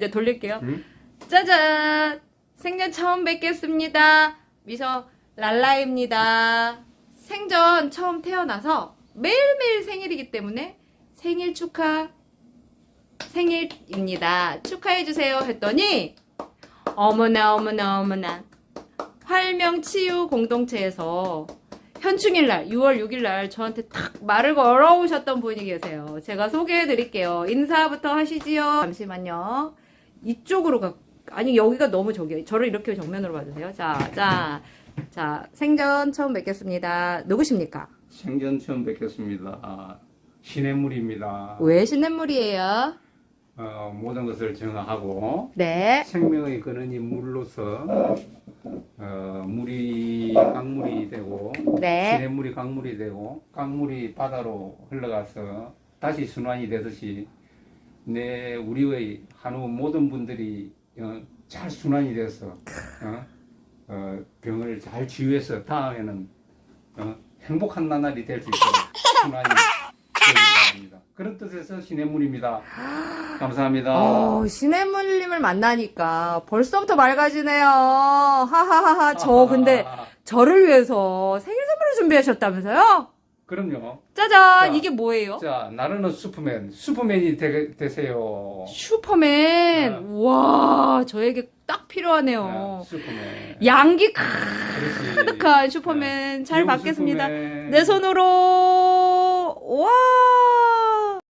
이제 돌릴게요. 응? 짜잔! 생전 처음 뵙겠습니다. 미소 랄라입니다. 생전 처음 태어나서 매일매일 생일이기 때문에 생일 축하 생일입니다. 축하해주세요 했더니 어머나 어머나 어머나 활명치유 공동체에서 현충일날 6월 6일날 저한테 탁 말을 걸어오셨던 분이 계세요. 제가 소개해드릴게요. 인사부터 하시지요. 잠시만요. 이쪽으로 가 아니 여기가 너무 저기요. 저를 이렇게 정면으로 봐주세요. 자, 자, 자 생전 처음 뵙겠습니다. 누구십니까? 생전 처음 뵙겠습니다. 아, 시냇물입니다. 왜 신냇물이에요? 어, 모든 것을 정하고 네. 생명의 근원이 물로서 어, 물이 강물이 되고 네. 시냇물이 강물이 되고 강물이 바다로 흘러가서 다시 순환이 되듯이 내 우리의 한우 모든 분들이 어, 잘 순환이 돼서 어, 어, 병을 잘 치유해서 다음에는 어, 행복한 나날이 될 수 있도록 순환이 바랍니다. 그런 뜻에서 시냇물입니다. 감사합니다. 어, 시냇물님을 만나니까 벌써부터 맑아지네요. 하하하하. 저 근데 저를 위해서 생일 선물을 준비하셨다면서요? 그럼요. 짜잔! 자. 이게 뭐예요? 자, 나르는 슈퍼맨. 슈퍼맨이 되, 되세요. 슈퍼맨. 네. 와, 저에게 딱 필요하네요. 네, 슈퍼맨. 양기. 가득한 슈퍼맨 잘 귀여운 받겠습니다. 슈퍼맨. 내 손으로 와